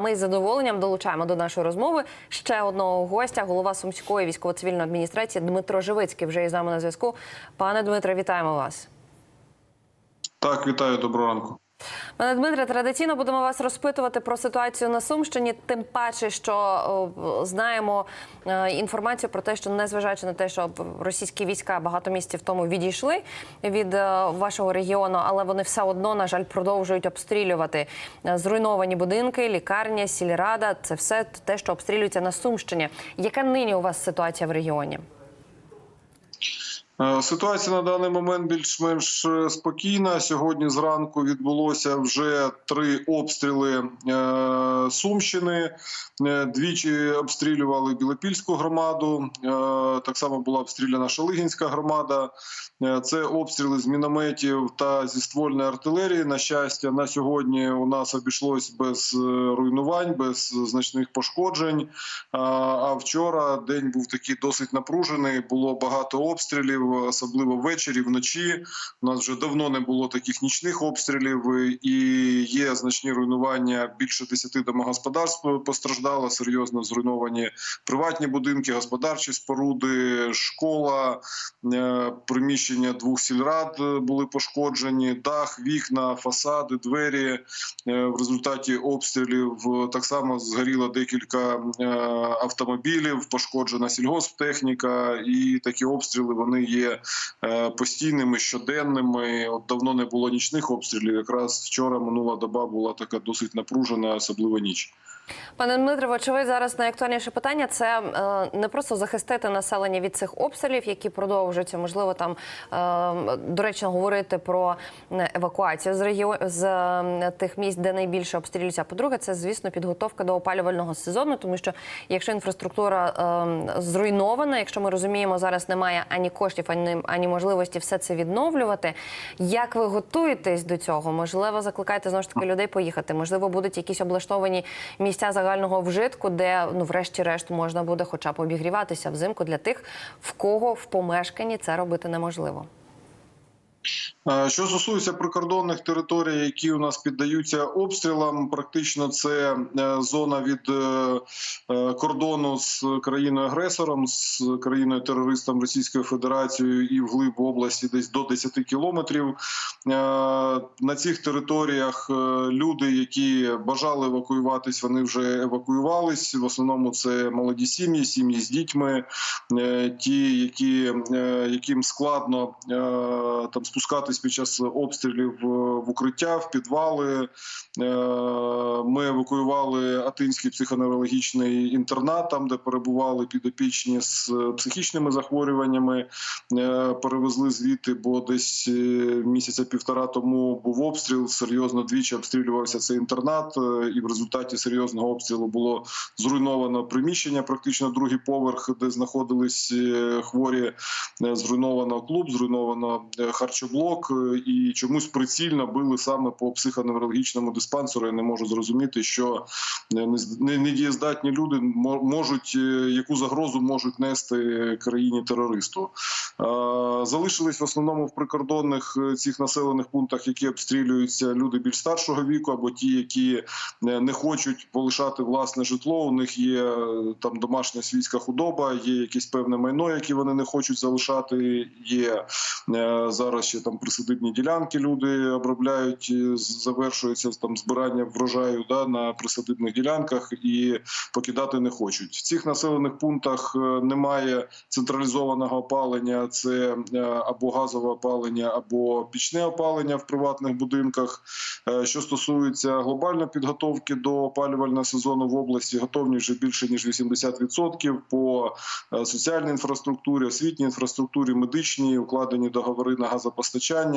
Ми з задоволенням долучаємо до нашої розмови ще одного гостя, голова Сумської військово-цивільної адміністрації Дмитро Живицький. Вже із нами на зв'язку. Пане Дмитре, вітаємо вас. Так, вітаю, доброго ранку. Пане Дмитре, традиційно будемо вас розпитувати про ситуацію на Сумщині. Тим паче, що знаємо е, інформацію про те, що незважаючи на те, що російські війська багато місяців тому відійшли від е, вашого регіону, але вони все одно, на жаль, продовжують обстрілювати е, зруйновані будинки, лікарня, сільрада. Це все те, що обстрілюється на Сумщині. Яка нині у вас ситуація в регіоні? Е, Ситуація на даний момент більш-менш е, спокійна. Сьогодні зранку відбулося вже три обстріли е, Сумщини. Двічі обстрілювали Білопільську громаду. Так само була обстріляна Шалигінська громада. Це обстріли з мінометів та зі ствольної артилерії. На щастя, на сьогодні у нас обійшлось без руйнувань, без значних пошкоджень. А вчора день був такий досить напружений. Було багато обстрілів, особливо ввечері, вночі. У нас вже давно не було таких нічних обстрілів, і є значні руйнування. Більше 10 домогосподарств постраждало, серйозно зруйновані приватні будинки, господарчі споруди, школа, е, приміщення двох сільрад е, були пошкоджені, дах, вікна, фасади, двері. Е, В результаті обстрілів е, так само згоріло декілька е, автомобілів, пошкоджена сільгосптехніка, і такі обстріли вони є е, постійними, щоденними. От давно не було нічних обстрілів. Якраз вчора минула доба була така досить напружена, особливо ніч. Пане Дмитре, вочевидь, зараз найактуальніше питання це е, не просто захистити населення від цих обстрілів, які продовжуються. Можливо, там е, доречно говорити про е, евакуацію з регіон з тих місць, де найбільше обстрілюються. По-друге, це звісно підготовка до опалювального сезону, тому що якщо інфраструктура зруйнована, якщо ми розуміємо, зараз немає ані коштів, ані, ані можливості все це відновлювати. Як ви готуєтесь до цього? Можливо, закликаєте знову ж таки людей поїхати? Можливо, будуть якісь облаштовані місця загального вжитку, де ну, врешті-решт, можна буде хоча б обігріватися взимку для тих, в кого в помешканні це робити неможливо. Е, Що стосується прикордонних територій, які у нас піддаються обстрілам, практично це е, зона від е, кордону з країною-агресором, з країною-терористом Російською Федерацією і вглиб області десь до 10 кілометрів. На цих територіях люди, які бажали евакуюватись, вони вже евакуювались. В основному це молоді сім'ї, сім'ї з дітьми, ті, які, яким складно там спускатись під час обстрілів е, в укриття, в підвали. Е, Ми евакуювали Атинський психоневрологічний інтернат, там де перебували підопічні з психічними захворюваннями. Е, Перевезли звідти, бо десь е, місяця півтора тому був обстріл. Серйозно двічі обстрілювався цей інтернат, е, і в результаті серйозного обстрілу було зруйновано приміщення, практично другий поверх, де знаходились е, хворі. Е, Зруйновано клуб, зруйновано е, харчоблок, е, і чомусь прицільно били саме по психоневрологічному диспансеру. Я не можу зрозуміти, що е, не- не- недієздатні люди мо- можуть е, яку загрозу можуть нести країні терористу. Залишились в основному в прикордонних цих населених пунктах, які обстрілюються люди більш старшого віку, або ті, які не хочуть полишати власне житло. У них є там домашня свійська худоба, є якесь певне майно, яке вони не хочуть залишати. Є зараз ще там присадибні ділянки. Люди обробляють, е, завершується там збирання врожаю да, на присадибних ділянках і покидати не хочуть. В цих населених пунктах е, немає централізованого опалення. Це е, або газове опалення, або пічне опалення в приватних будинках. Що стосується глобальної підготовки до опалювального сезону в області, готовні вже більше ніж 80% по соціальній інфраструктурі, освітній інфраструктурі, медичній, укладені договори на газопостачання,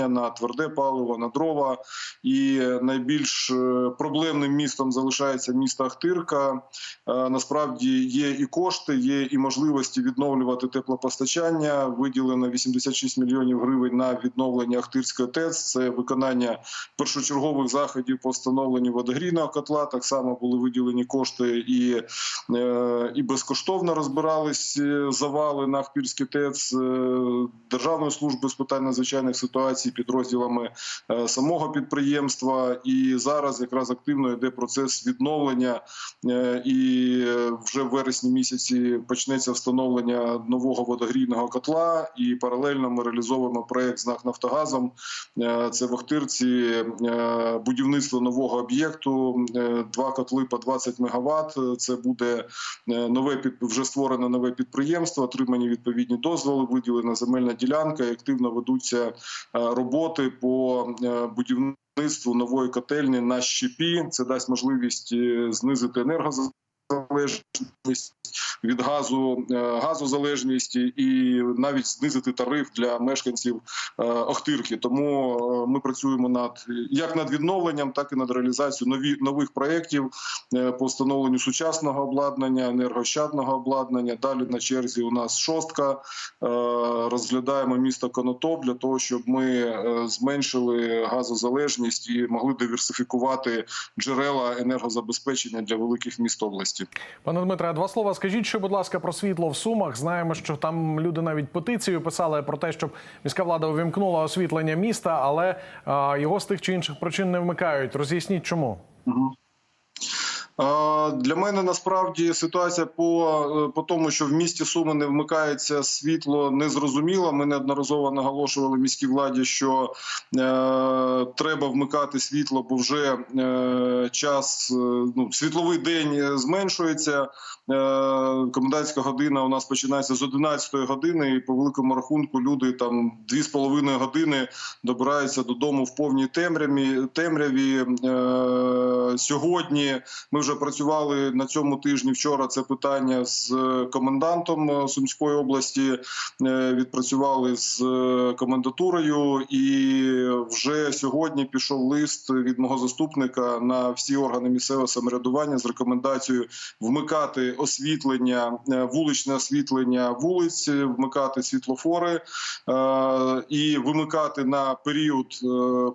на тверде паливо, на дрова. І найбільш е, проблемним містом залишається місто Ахтирка. Е, Насправді є і кошти, є і можливості відновлювати теплопостачання. Виділено 86 мільйонів гривень на відновлення Ахтирської ТЕЦ. Це виконання першочергових заходів по встановленню водогрійного котла. Так само були виділені кошти і, е, і безкоштовно розбирались завали на Ахтирський ТЕЦ Державної служби з питань надзвичайних надзвичайних ситуацій підрозділами е, самого підприємства. І зараз якраз активно йде процес відновлення. Е, І вже в вересні місяці почнеться встановлення нового водогрійного котла. І паралельно ми реалізовуємо проект з НАК Нафтогазом. Е, Це в Охтирці будівництво нового об'єкту. Два котли по 20 МВт. Це буде нове вже створене нове підприємство. Отримані відповідні дозволи, виділена земельна ділянка. І активно ведуться роботи по е, будівництву нової котельні на щепі. Це дасть можливість знизити знизити енергозалежність від газу, е, газозалежність і навіть знизити тариф для мешканців е, Охтирки. Тому е, ми працюємо над як над відновленням, так і над реалізацією нові нових проєктів по встановленню сучасного обладнання, енергощадного обладнання. Далі на черзі у нас шостка. Розглядаємо місто Конотоп для того, щоб ми зменшили газозалежність і могли диверсифікувати джерела енергозабезпечення для великих міст області. Пане Дмитре, два слова скажіть, що, будь ласка, про світло в Сумах. Знаємо, що там люди навіть петицію писали про те, щоб міська влада увімкнула освітлення міста, але його з тих чи інших причин не вмикають. Роз'ясніть, чому. Е, Для мене насправді ситуація по, е, по тому, що в місті Суми не вмикається світло, незрозуміла. Ми неодноразово наголошували міській владі, що е, треба вмикати світло, бо вже е, час, е, ну, світловий день зменшується. Е, комендантська година у нас починається з 11 години, і по великому рахунку люди там 2,5 години добираються додому в повній темряві. темряві. Е, сьогодні ми вже працювали на цьому тижні. Вчора це питання з комендантом е, Сумської області. е, Відпрацювали з е, комендатурою, і вже сьогодні пішов лист від мого заступника на всі органи місцевого самоврядування з рекомендацією вмикати освітлення, е, вуличне освітлення вулиць, е, вмикати світлофори е, і вимикати на період е,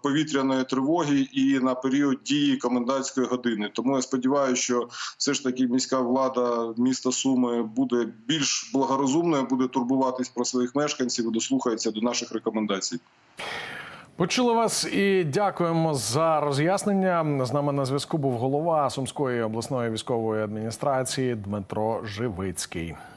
повітряної тривоги і на період дії комендантської години. Тому я сподіваюся, що все ж таки міська влада міста Суми буде більш благорозумною, буде турбуватись про своїх мешканців і дослухається до наших рекомендацій. Почули вас і дякуємо за роз'яснення. З нами на зв'язку був голова Сумської обласної військової адміністрації Дмитро Живицький.